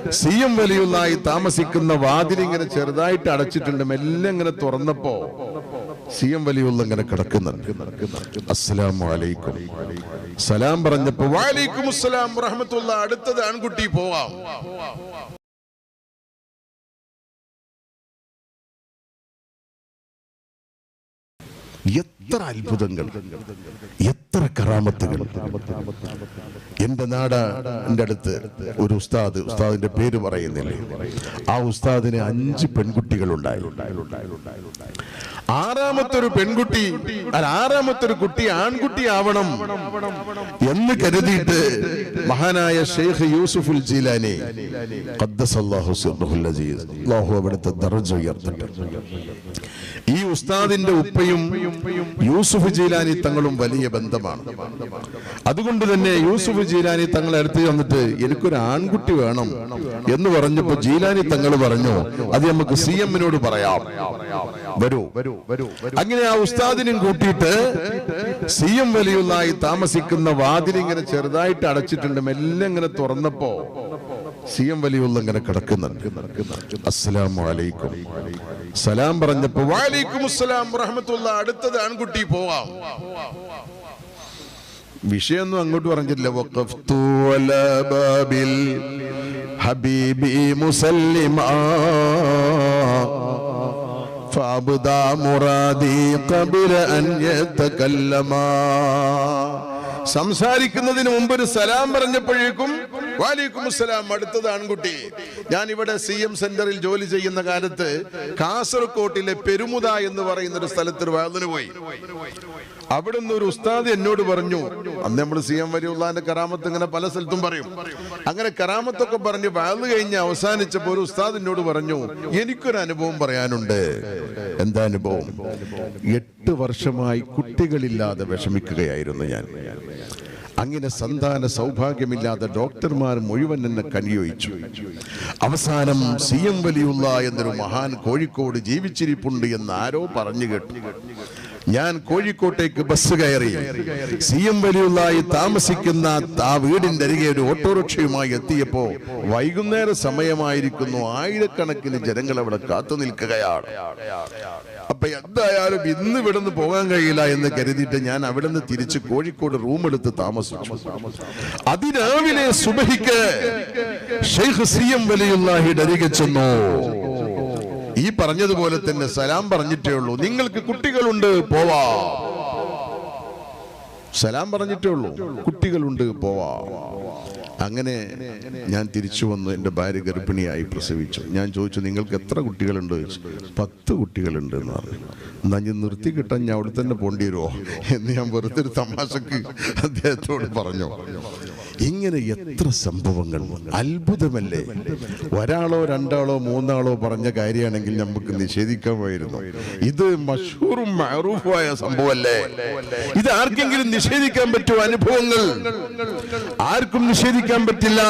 C M വലിയുള്ളായി താമസിക്കുന്ന വാതിൽ ഇങ്ങനെ ചെറുതായിട്ട് അടച്ചിട്ടുണ്ട് മെല്ലെ ഇങ്ങനെ തുറന്നപ്പോ സി എം വലിയുള്ള ഇങ്ങനെ കിടക്കുന്നുണ്ട്. അസ്സലാമു അലൈക്കും. സലാം പറഞ്ഞപ്പോ വാലൈക്കും അസ്സലാം റഹ്മത്തുള്ള അടുത്തത് ആൺകുട്ടി പോവാം. എത്ര അത്ഭുതങ്ങൾ എത്ര കറാമത്തുകൾ. എന്റെ നാട് അടുത്ത് ഒരു ഉസ്താദ് ഉസ്താദിന്റെ പേര് പറയുന്നില്ലേ? ആ ഉസ്താദിന് അഞ്ച് പെൺകുട്ടികൾ ഉണ്ടായി ആറാമത്തെ ഒരു പെൺകുട്ടി ആറാമത്തെ ഒരു കുട്ടി ആൺകുട്ടി ആവണം എന്ന് കരുതിയിട്ട് മഹാനായ ഷെയ്ഖ് യൂസുഫുൽ ജീലാനി അവിടുത്തെ ദർജ ഉയർത്തിട്ട് ഈ ഉസ്താദിന്റെ ഉപ്പയും യൂസുഫ് ജീലാനി തങ്ങളും വലിയ ബന്ധമാണ്. അതുകൊണ്ട് തന്നെ യൂസുഫ് ജീലാനി തങ്ങളെ അടുത്ത് വന്നിട്ട് എനിക്കൊരു ആൺകുട്ടി വേണം എന്ന് പറഞ്ഞപ്പോ ജീലാനി തങ്ങൾ പറഞ്ഞു അത് നമുക്ക് സി എമ്മിനോട് പറയാം. വരൂ. അങ്ങനെ ആ ഉസ്താദിനും കൂട്ടിയിട്ട് സി എം വലിയുള്ളായി താമസിക്കുന്ന വാതിലിങ്ങനെ ചെറുതായിട്ട് അടച്ചിട്ടുണ്ട് മെല്ലെ ഇങ്ങനെ തുറന്നപ്പോ സി എം വലിയുള്ള ഇങ്ങനെ കിടക്കുന്നുണ്ട്. അസ്സലാമു അലൈക്കും. സലാം പറഞ്ഞപ്പോ വാലൈക്കും അസ്സലാം റഹ്മത്തുള്ള അടുത്തത് ആൺകുട്ടി പോവാം. വിഷയൊന്നും അങ്ങോട്ട് പറഞ്ഞില്ല വഖഫ്തു അലാ ബാബിൽ ഹബീബി മുസല്ലിമാ فأبدى مرادي قبل أن يتكلما സംസാരിക്കുന്നതിന് മുമ്പ് ഒരു സലാം പറഞ്ഞപ്പോഴേക്കും വാലിക്കും അസ്സലാം അടുത്തത് ആൺകുട്ടി. ഞാൻ ഇവിടെ സി എം സെന്ററിൽ ജോലി ചെയ്യുന്ന കാലത്ത് കാസർകോട്ടിലെ പെരുമുത എന്ന് പറയുന്ന ഒരു സ്ഥലത്ത് വാതിന് പോയി. അവിടുന്ന് ഒരു ഉസ്താദ് എന്നോട് പറഞ്ഞു അന്ന് നമ്മൾ സി എം വലിയുള്ളാന്റെ കറാമത്ത് ഇങ്ങനെ പല സ്ഥലത്തും പറയും. അങ്ങനെ കറാമത്തൊക്കെ പറഞ്ഞ് വാത് കഴിഞ്ഞ് അവസാനിച്ചപ്പോൾ ഒരു ഉസ്താദ് എന്നോട് പറഞ്ഞു എനിക്കൊരു അനുഭവം പറയാനുണ്ട്. എന്താ അനുഭവം? എട്ട് വർഷമായി കുട്ടികളില്ലാതെ വിഷമിക്കുകയായിരുന്നു ഞാൻ. അങ്ങനെ സന്താന സൗഭാഗ്യമില്ലാതെ ഡോക്ടർമാർ മുഴുവൻ എന്നെ കനിയോയിച്ചു അവസാനം സി എം വലിയുള്ള എന്നൊരു മഹാൻ കോഴിക്കോട് ജീവിച്ചിരിപ്പുണ്ട് എന്ന് ആരോ പറഞ്ഞു കേട്ടു. ഞാൻ കോഴിക്കോട്ടേക്ക് ബസ് കയറി. സി എം വലിയുള്ളായി താമസിക്കുന്ന ആ വീടിന്റെ അരികെ ഒരു ഓട്ടോറിക്ഷയുമായി എത്തിയപ്പോ വൈകുന്നേര സമയമായിരിക്കുന്നു. ആയിരക്കണക്കിന് ജനങ്ങൾ അവിടെ കാത്തു നിൽക്കുകയാണ്. അപ്പൊ എന്തായാലും ഇന്ന് ഇവിടുന്ന് പോകാൻ കഴിയില്ല എന്ന് കരുതിയിട്ട് ഞാൻ അവിടെ നിന്ന് തിരിച്ച് കോഴിക്കോട് റൂം എടുത്ത് താമസിച്ചു. അതിരാവിലെ സുബഹിക്ക് ഷെയ്ഖ് സി എം വലിയുള്ളാഹിയുടെ അരികെ ചെന്നു. ഈ പറഞ്ഞതുപോലെ തന്നെ സലാം പറഞ്ഞിട്ടേ ഉള്ളൂ. നിങ്ങൾക്ക് കുട്ടികളുണ്ട് പോവാ. സലാം പറഞ്ഞിട്ടേ ഉള്ളൂ. കുട്ടികളുണ്ട് പോവാ. അങ്ങനെ ഞാൻ തിരിച്ചു വന്നു. എന്റെ ഭാര്യ ഗർഭിണിയായി പ്രസവിച്ചു. ഞാൻ ചോദിച്ചു നിങ്ങൾക്ക് എത്ര കുട്ടികളുണ്ട്. പത്ത് കുട്ടികളുണ്ട് എന്ന് പറഞ്ഞു. എന്നാ ഞാൻ നിർത്തി കിട്ടാൻ ഞാൻ അവിടെ തന്നെ പോണ്ടി വരുമോ എന്ന് ഞാൻ വെറുതെ ഒരു തമാശക്ക് അദ്ദേഹത്തോട് പറഞ്ഞു. ഇങ്ങനെ എത്ര സംഭവങ്ങൾ? അത്ഭുതമല്ലേ? ഒരാളോ രണ്ടാളോ മൂന്നാളോ പറഞ്ഞ കാര്യമാണെങ്കിൽ നമുക്ക് നിഷേധിക്കാമായിരുന്നു. ഇത് മഷൂറും മാറൂഫുമായ സംഭവമല്ലേ? ഇത് ആർക്കെങ്കിലും നിഷേധിക്കാൻ പറ്റുമോ? അനുഭവങ്ങൾ? ആർക്കും നിഷേധിക്കാൻ പറ്റില്ല.